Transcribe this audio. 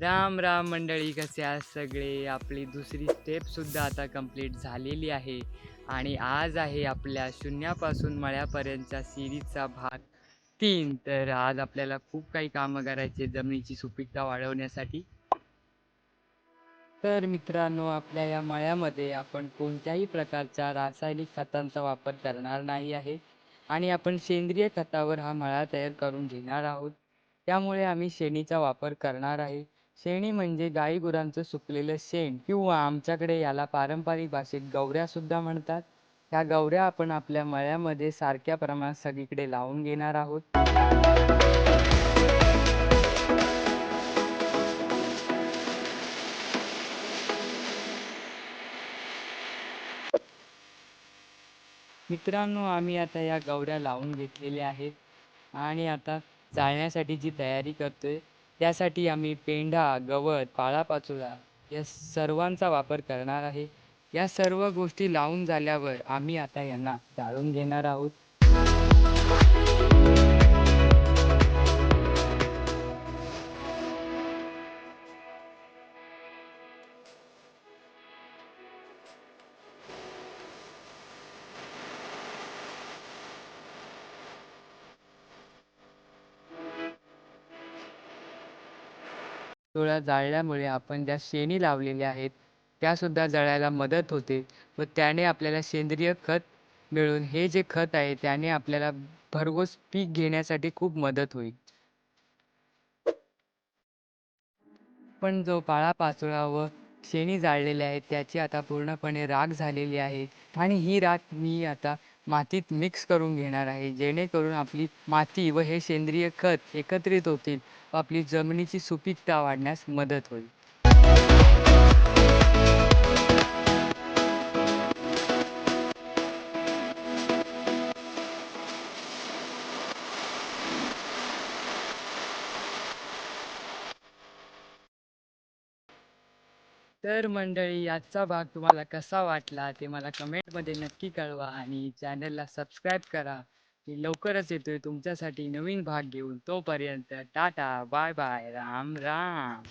राम राम मंडळी कसे आज सगळे? आपली दुसरी स्टेप सुद्धा आता कंप्लीट झालेली आहे. आणि आज आहे आपल्या शून्यापासून मळ्यापर्यंतच्या सिरीजचा भाग तीन. तर आज आपल्याला खूप काही कामं करायचे जमिनीची सुपीकता वाढवण्यासाठी. तर मित्रांनो आपल्या या मळ्यामध्ये आपण कोणत्याही प्रकारच्या रासायनिक खतांचा वापर करणार नाही आहे. आणि आपण सेंद्रिय खतावर हा मळा तयार करून घेणार आहोत. त्यामुळे आम्ही शेणीचा वापर करणार आहे. शेणी म्हणजे गाई गुरांचं सुकलेलं शेण किंवा आमच्याकडे याला पारंपरिक भाषेत गवऱ्या सुद्धा म्हणतात. ह्या गवऱ्या आपण आपल्या मळ्यामध्ये सारख्या प्रमाणात सगळीकडे लावून घेणार आहोत. मित्रांनो आम्ही आता या गवऱ्या लावून घेतलेल्या आहेत आणि आता जाळण्यासाठी जी तयारी करतोय त्यासाठी आम्ही पेंढा गवत पालापाचोळा या सर्वांचा वापर करणार आहे. या सर्व गोष्टी लावून झाल्यावर आम्ही आता यांना जाळून घेणार आहोत. थोडा जाळल्यामुळे आपण ज्या शेणी लावलेल्या आहेत त्या सुद्धा जळायला मदत होते व त्याने आपल्याला सेंद्रिय खत मिळून हे जे खत आहे त्याने आपल्याला भरघोस पीक घेण्यासाठी खूप मदत होईल. पण जो पाळापाचोळा व शेणी जाळलेले आहेत त्याची आता पूर्णपणे राख झालेली आहे आणि ही राख मी आता मातीत मिक्स करून घेणार आहे. जेणेकरून आपली माती व हे सेंद्रिय खत एकत्रित होतील व आपली जमिनीची सुपीकता वाढण्यास मदत होईल. तर मंडळी आजचा भाग तुम्हाला कसा वाटला ते मला कमेंटमध्ये नक्की कळवा आणि चॅनलला सबस्क्राईब करा. मी लवकरच येतोय तुमच्यासाठी नवीन भाग घेऊन. तोपर्यंत tata bye bye Ram Ram.